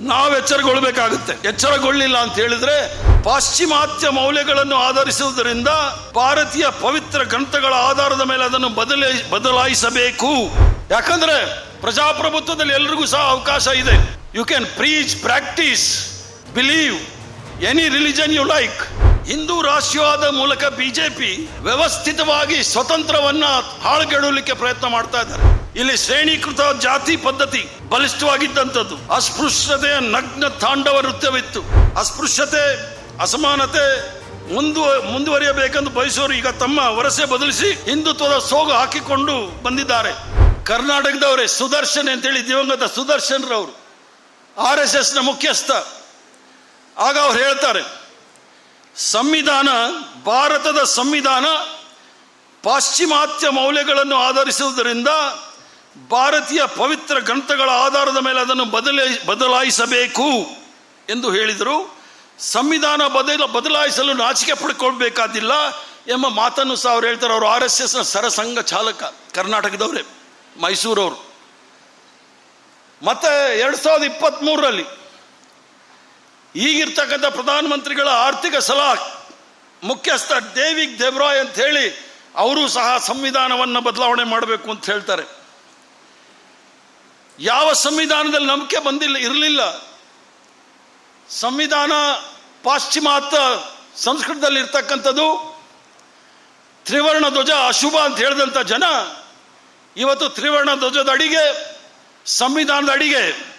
ನಾವು ಎಚ್ಚರಗೊಳ್ಬೇಕಾಗುತ್ತೆ. ಎಚ್ಚರಗೊಳ್ಳಿಲ್ಲ ಅಂತ ಹೇಳಿದ್ರೆ ಪಾಶ್ಚಿಮಾತ್ಯ ಮೌಲ್ಯಗಳನ್ನು ಆಧರಿಸುವುದರಿಂದ ಭಾರತೀಯ ಪವಿತ್ರ ಗ್ರಂಥಗಳ ಆಧಾರದ ಮೇಲೆ ಅದನ್ನು ಬದಲೇ, ಬದಲಾಯಿಸಬೇಕು. ಯಾಕಂದ್ರೆ ಪ್ರಜಾಪ್ರಭುತ್ವದಲ್ಲಿ ಎಲ್ರಿಗೂ ಸಹ ಅವಕಾಶ ಇದೆ. You can preach practice believe any religion you like Hindu ರಾಷ್ಟ್ರವಾದ ಮೂಲಕ ಬಿಜೆಪಿ ವ್ಯವಸ್ಥಿತವಾಗಿ ಸ್ವತಂತ್ರವನ್ನ ಹಾಳುಗೆಡಲಿಕ್ಕೆ ಪ್ರಯತ್ನ ಮಾಡ್ತಾ ಇದ್ದಾರೆ. ಇಲ್ಲಿ ಶ್ರೇಣೀಕೃತ ಜಾತಿ ಪದ್ಧತಿ ಬಲಿಷ್ಠವಾಗಿದ್ದಂಥದ್ದು. ಅಸ್ಪೃಶ್ಯತೆಯ ನಗ್ನ ತಾಂಡವ ನೃತ್ಯವಿತ್ತು. ಅಸ್ಪೃಶ್ಯತೆ, ಅಸಮಾನತೆ ಮುಂದು, ಮುಂದುವರಿಯಬೇಕೆಂದು ಬಯಸುವವರು ಈಗ ತಮ್ಮ ವರಸೆ ಬದಲಿಸಿ ಹಿಂದುತ್ವದ ಸೋಗು ಹಾಕಿಕೊಂಡು ಬಂದಿದ್ದಾರೆ. ಕರ್ನಾಟಕದವರೇ ಸುದರ್ಶನ್ ಅಂತೇಳಿ ದಿವಂಗತ ಸುದರ್ಶನ್ ರವರು ಆರ್ ಎಸ್ ಎಸ್ನ ಮುಖ್ಯಸ್ಥ. ಆಗ ಅವ್ರು ಹೇಳ್ತಾರೆ, ಸಂವಿಧಾನ, ಭಾರತದ ಸಂವಿಧಾನ ಪಾಶ್ಚಿಮಾತ್ಯ ಮೌಲ್ಯಗಳನ್ನು ಆಧರಿಸುವುದರಿಂದ ಭಾರತೀಯ ಪವಿತ್ರ ಗ್ರಂಥಗಳ ಆಧಾರದ ಮೇಲೆ ಅದನ್ನು ಬದಲಾಯಿ ಬದಲಾಯಿಸಬೇಕು ಎಂದು ಹೇಳಿದರು. ಸಂವಿಧಾನ ಬದಲ ಬದಲಾಯಿಸಲು ನಾಚಿಕೆ ಪಡ್ಕೊಳ್ಬೇಕಾದಿಲ್ಲ ಎಂಬ ಮಾತನ್ನು ಸಹ ಅವ್ರು ಹೇಳ್ತಾರೆ. ಅವರು ಆರ್ ಎಸ್ ಎಸ್ನ ಸರಸಂಘ ಚಾಲಕ, ಕರ್ನಾಟಕದವರೇ, ಮೈಸೂರವರು. ಮತ್ತೆ ಎರಡು ಸಾವಿರದ ಇಪ್ಪತ್ತ್ಮೂರರಲ್ಲಿ ಈಗಿರ್ತಕ್ಕಂಥ ಪ್ರಧಾನಮಂತ್ರಿಗಳ ಆರ್ಥಿಕ ಸಲಹಾ ಮುಖ್ಯಸ್ಥ ದೇವಿಕ್ ದೇವ್ರಾಯ್ ಅಂತ ಹೇಳಿ, ಅವರು ಸಹ ಸಂವಿಧಾನವನ್ನು ಬದಲಾವಣೆ ಮಾಡಬೇಕು ಅಂತ ಹೇಳ್ತಾರೆ. ಯಾವ ಸಂವಿಧಾನದಲ್ಲಿ ನಂಬಿಕೆ ಬಂದಿಲ್ಲ, ಇರಲಿಲ್ಲ. ಸಂವಿಧಾನ ಪಾಶ್ಚಿಮಾತ್ಯ ಸಂಸ್ಕೃತದಲ್ಲಿ ಇರ್ತಕ್ಕಂಥದ್ದು ತ್ರಿವರ್ಣ ಧ್ವಜ ಅಶುಭ ಅಂತ ಹೇಳಿದಂಥ ಜನ ಇವತ್ತು ತ್ರಿವರ್ಣ ಧ್ವಜದ ಅಡಿಗೆ, ಸಂವಿಧಾನದ ಅಡಿಗೆ,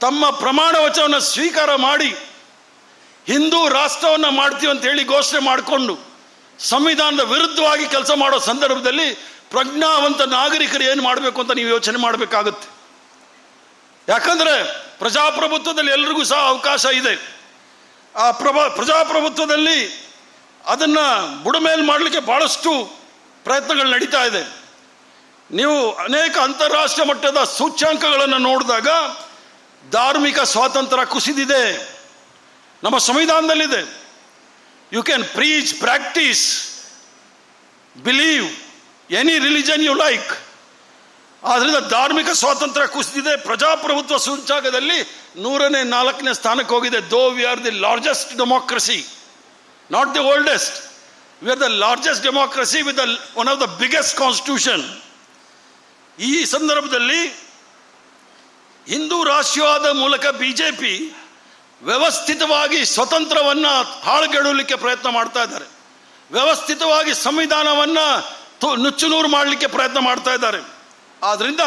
ತಮ್ಮ ಪ್ರಮಾಣ ವಚನವನ್ನು ಸ್ವೀಕಾರ ಮಾಡಿ, ಹಿಂದೂ ರಾಷ್ಟ್ರವನ್ನು ಮಾಡ್ತೀವಿ ಅಂತ ಹೇಳಿ ಘೋಷಣೆ ಮಾಡಿಕೊಂಡು, ಸಂವಿಧಾನದ ವಿರುದ್ಧವಾಗಿ ಕೆಲಸ ಮಾಡೋ ಸಂದರ್ಭದಲ್ಲಿ ಪ್ರಜ್ಞಾವಂತ ನಾಗರಿಕರು ಏನು ಮಾಡಬೇಕು ಅಂತ ನೀವು ಯೋಚನೆ ಮಾಡಬೇಕಾಗುತ್ತೆ. ಯಾಕಂದರೆ ಪ್ರಜಾಪ್ರಭುತ್ವದಲ್ಲಿ ಎಲ್ರಿಗೂ ಸಹ ಅವಕಾಶ ಇದೆ. ಆ ಪ್ರಭಾ, ಪ್ರಜಾಪ್ರಭುತ್ವದಲ್ಲಿ ಅದನ್ನು ಬುಡಮೇಲೆ ಮಾಡಲಿಕ್ಕೆ ಭಾಳಷ್ಟು ಪ್ರಯತ್ನಗಳು ನಡೀತಾ ಇದೆ. ನೀವು ಅನೇಕ ಅಂತಾರಾಷ್ಟ್ರೀಯ ಮಟ್ಟದ ಸೂಚ್ಯಾಂಕಗಳನ್ನು ನೋಡಿದಾಗ ಧಾರ್ಮಿಕ ಸ್ವಾತಂತ್ರ್ಯ ಕುಸಿದಿದೆ. ನಮ್ಮ ಸಂವಿಧಾನದಲ್ಲಿದೆ. You can preach practice believe any religion you like ಆದ್ದರಿಂದ ಧಾರ್ಮಿಕ ಸ್ವಾತಂತ್ರ್ಯ ಕುಸಿದಿದೆ. ಪ್ರಜಾಪ್ರಭುತ್ವ ಸೂಚಾಗದಲ್ಲಿ ನೂರನೇ ನಾಲ್ಕನೇ ಸ್ಥಾನಕ್ಕೆ ಹೋಗಿದೆ. Though we are the largest democracy not the oldest we are the largest democracy with the one of the biggest constitution ಈ ಸಂದರ್ಭದಲ್ಲಿ ಹಿಂದೂ ರಾಷ್ಟ್ರವಾದ ಮೂಲಕ ಬಿಜೆಪಿ ವ್ಯವಸ್ಥಿತವಾಗಿ ಸ್ವತಂತ್ರವನ್ನ ಹಾಳುಗೆಡಲಿಕ್ಕೆ ಪ್ರಯತ್ನ ಮಾಡ್ತಾ ಇದ್ದಾರೆ. ವ್ಯವಸ್ಥಿತವಾಗಿ ಸಂವಿಧಾನವನ್ನ ತು- ನುಚ್ಚುನೂರು ಮಾಡಲಿಕ್ಕೆ ಪ್ರಯತ್ನ ಮಾಡ್ತಾ ಇದ್ದಾರೆ. ಆದ್ದರಿಂದ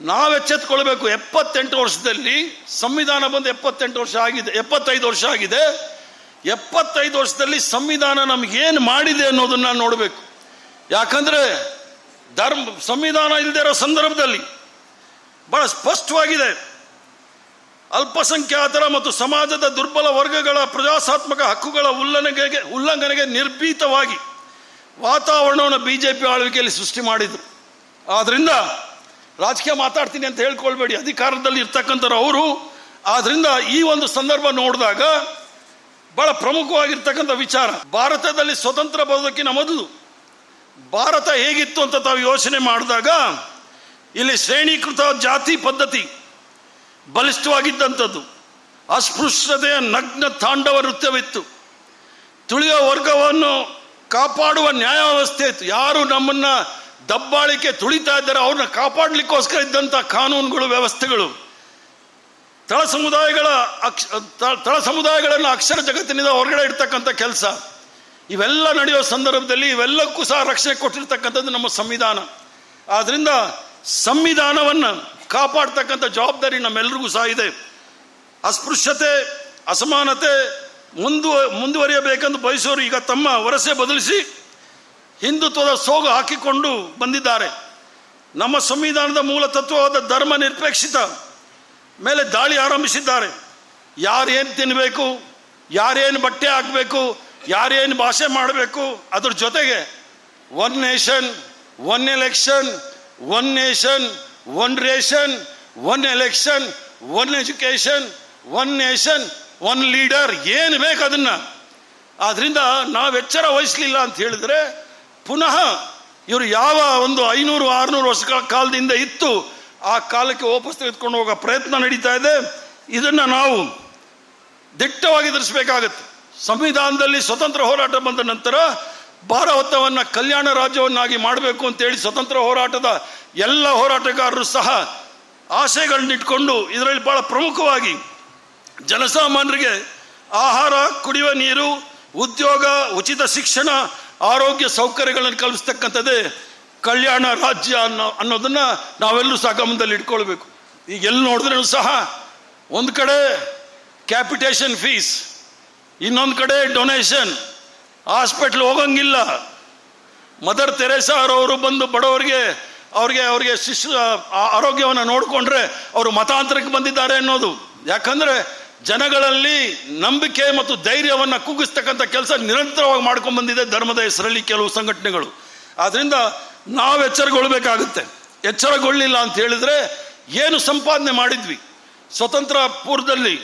ನಾವು ಎಚ್ಚೆತ್ಕೊಳ್ಬೇಕು. ಎಪ್ಪತ್ತೆಂಟು ವರ್ಷದಲ್ಲಿ ಸಂವಿಧಾನ ಬಂದು ಎಪ್ಪತ್ತೆಂಟು ವರ್ಷ ಆಗಿದೆ, ಎಪ್ಪತ್ತೈದು ವರ್ಷ ಆಗಿದೆ. ಎಪ್ಪತ್ತೈದು ವರ್ಷದಲ್ಲಿ ಸಂವಿಧಾನ ನಮಗೇನು ಮಾಡಿದೆ ಅನ್ನೋದನ್ನು ನೋಡಬೇಕು. ಯಾಕಂದರೆ ಧರ್ಮ, ಸಂವಿಧಾನ ಇಲ್ಲದೆ ಇರೋ ಸಂದರ್ಭದಲ್ಲಿ ಬಹಳ ಸ್ಪಷ್ಟವಾಗಿದೆ. ಅಲ್ಪಸಂಖ್ಯಾತರ ಮತ್ತು ಸಮಾಜದ ದುರ್ಬಲ ವರ್ಗಗಳ ಪ್ರಜಾಸಾತ್ಮಕ ಹಕ್ಕುಗಳ ಉಲ್ಲಂಘನೆಗೆ ಉಲ್ಲಂಘನೆಗೆ ನಿರ್ಭೀತವಾಗಿ ವಾತಾವರಣವನ್ನು ಬಿ ಜೆ ಪಿ ಆಳ್ವಿಕೆಯಲ್ಲಿ ಸೃಷ್ಟಿ ಮಾಡಿದರು. ಆದ್ದರಿಂದ ರಾಜಕೀಯ ಮಾತಾಡ್ತೀನಿ ಅಂತ ಹೇಳ್ಕೊಳ್ಬೇಡಿ. ಅಧಿಕಾರದಲ್ಲಿ ಇರ್ತಕ್ಕಂಥವ್ರು ಅವರು. ಆದ್ದರಿಂದ ಈ ಒಂದು ಸಂದರ್ಭ ನೋಡಿದಾಗ ಬಹಳ ಪ್ರಮುಖವಾಗಿರ್ತಕ್ಕಂಥ ವಿಚಾರ. ಭಾರತದಲ್ಲಿ ಸ್ವತಂತ್ರ ಬರೋದಕ್ಕಿಂತ ಮೊದಲು ಭಾರತ ಹೇಗಿತ್ತು ಅಂತ ತಾವು ಯೋಚನೆ ಮಾಡಿದಾಗ ಇಲ್ಲಿ ಶ್ರೇಣೀಕೃತ ಜಾತಿ ಪದ್ಧತಿ ಬಲಿಷ್ಠವಾಗಿದ್ದಂಥದ್ದು. ಅಸ್ಪೃಶ್ಯತೆಯ ನಗ್ನ ತಾಂಡವ ನೃತ್ಯವಿತ್ತು. ತುಳಿಯ ವರ್ಗವನ್ನು ಕಾಪಾಡುವ ನ್ಯಾಯ ವ್ಯವಸ್ಥೆ ಇತ್ತು. ಯಾರು ನಮ್ಮನ್ನ ದಬ್ಬಾಳಿಕೆ ತುಳಿತಾ ಇದ್ದಾರೆ ಅವ್ರನ್ನ ಕಾಪಾಡಲಿಕ್ಕೋಸ್ಕರ ಇದ್ದಂಥ ಕಾನೂನುಗಳು, ವ್ಯವಸ್ಥೆಗಳು. ತಳ ಸಮುದಾಯಗಳ ಅಕ್ಷ, ತಳ ಸಮುದಾಯಗಳನ್ನು ಅಕ್ಷರ ಜಗತ್ತಿನಿಂದ ಹೊರಗಡೆ ಇಡ್ತಕ್ಕಂಥ ಕೆಲಸ. ಇವೆಲ್ಲ ನಡೆಯೋ ಸಂದರ್ಭದಲ್ಲಿ ಇವೆಲ್ಲಕ್ಕೂ ಸಹ ರಕ್ಷಣೆ ಕೊಟ್ಟಿರ್ತಕ್ಕಂಥದ್ದು ನಮ್ಮ ಸಂವಿಧಾನ. ಆದ್ದರಿಂದ ಸಂವಿಧಾನವನ್ನು ಕಾಪಾಡ್ತಕ್ಕಂಥ ಜವಾಬ್ದಾರಿ ನಮ್ಮೆಲ್ಲರಿಗೂ ಸಹ ಇದೆ. ಅಸ್ಪೃಶ್ಯತೆ, ಅಸಮಾನತೆ ಮುಂದುವ, ಮುಂದುವರಿಯಬೇಕೆಂದು ಬಯಸೋರು ಈಗ ತಮ್ಮ ವರಸೆ ಬದಲಿಸಿ ಹಿಂದುತ್ವದ ಸೋಗು ಹಾಕಿಕೊಂಡು ಬಂದಿದ್ದಾರೆ. ನಮ್ಮ ಸಂವಿಧಾನದ ಮೂಲ ತತ್ವವಾದ ಧರ್ಮ ನಿರ್ಪೇಕ್ಷಿತ ಮೇಲೆ ದಾಳಿ ಆರಂಭಿಸಿದ್ದಾರೆ. ಯಾರೇನು ತಿನ್ನಬೇಕು ಯಾರೇನು ಬಟ್ಟೆ ಹಾಕಬೇಕು, ಯಾರೇನು ಭಾಷೆ ಮಾಡಬೇಕು, ಅದ್ರ ಜೊತೆಗೆ one nation, one election, one nation, one ration, one election, one education, one nation one leader ಏನು ಬೇಕು ಅದನ್ನು? ಆದ್ದರಿಂದ ನಾವು ಎಚ್ಚರ ವಹಿಸಲಿಲ್ಲ ಅಂತ ಹೇಳಿದ್ರೆ, ಪುನಃ ಇವರು ಯಾವ ಒಂದು ಐನೂರು, ಆರುನೂರು ವರ್ಷಗಳ ಕಾಲದಿಂದ ಇತ್ತು, ಆ ಕಾಲಕ್ಕೆ ವಾಪಸ್ ತೆಗೆದುಕೊಂಡು ಹೋಗೋ ಪ್ರಯತ್ನ ನಡೀತಾ ಇದೆ. ಇದನ್ನು ನಾವು ದಿಟ್ಟವಾಗಿ ಎದುರಿಸಬೇಕಾಗತ್ತೆ. ಸಂವಿಧಾನದಲ್ಲಿ ಸ್ವತಂತ್ರ ಹೋರಾಟ ಬಂದ ನಂತರ ಭಾರತವನ್ನು ಕಲ್ಯಾಣ ರಾಜ್ಯವನ್ನಾಗಿ ಮಾಡಬೇಕು ಅಂತೇಳಿ ಸ್ವತಂತ್ರ ಹೋರಾಟದ ಎಲ್ಲ ಹೋರಾಟಗಾರರು ಸಹ ಆಸೆಗಳನ್ನಿಟ್ಕೊಂಡು ಇದರಲ್ಲಿ ಭಾಳ ಪ್ರಮುಖವಾಗಿ ಜನಸಾಮಾನ್ಯರಿಗೆ ಆಹಾರ, ಕುಡಿಯುವ ನೀರು, ಉದ್ಯೋಗ, ಉಚಿತ ಶಿಕ್ಷಣ, ಆರೋಗ್ಯ ಸೌಕರ್ಯಗಳನ್ನು ಕಲ್ಪಿಸ್ತಕ್ಕಂಥದ್ದೇ ಕಲ್ಯಾಣ ರಾಜ್ಯ ಅನ್ನೋ, ಅನ್ನೋದನ್ನು ನಾವೆಲ್ಲರೂ ಗಮನದಲ್ಲಿ ಇಟ್ಕೊಳ್ಬೇಕು. ಈಗ ಎಲ್ಲಿ ನೋಡಿದ್ರೂ ಸಹ ಒಂದು ಕಡೆ ಕ್ಯಾಪಿಟೇಷನ್ ಫೀಸ್, ಇನ್ನೊಂದು ಕಡೆ ಡೊನೇಷನ್, ಹಾಸ್ಪಿಟ್ಲ್ ಹೋಗಂಗಿಲ್ಲ. ಮದರ್ ತೆರೇಸಾ ಅವರು ಬಂದು ಬಡವರಿಗೆ ಅವ್ರಿಗೆ ಅವ್ರಿಗೆ ಶಿಶು ಆರೋಗ್ಯವನ್ನು ನೋಡಿಕೊಂಡ್ರೆ ಅವರು ಮತಾಂತರಕ್ಕೆ ಬಂದಿದ್ದಾರೆ ಅನ್ನೋದು. ಯಾಕಂದ್ರೆ ಜನಗಳಲ್ಲಿ ನಂಬಿಕೆ ಮತ್ತು ಧೈರ್ಯವನ್ನು ಕುಗ್ಗಿಸ್ತಕ್ಕಂಥ ಕೆಲಸ ನಿರಂತರವಾಗಿ ಮಾಡ್ಕೊಂಡು ಬಂದಿದೆ ಧರ್ಮದ ಹೆಸರಲ್ಲಿ ಕೆಲವು ಸಂಘಟನೆಗಳು. ಆದ್ದರಿಂದ ನಾವು ಎಚ್ಚರಗೊಳ್ಬೇಕಾಗುತ್ತೆ. ಎಚ್ಚರಗೊಳ್ಳಿಲ್ಲ ಅಂತ ಹೇಳಿದ್ರೆ ಏನು ಸಂಪಾದನೆ ಮಾಡಿದ್ವಿ? ಸ್ವತಂತ್ರ ಪೂರ್ವದಲ್ಲಿ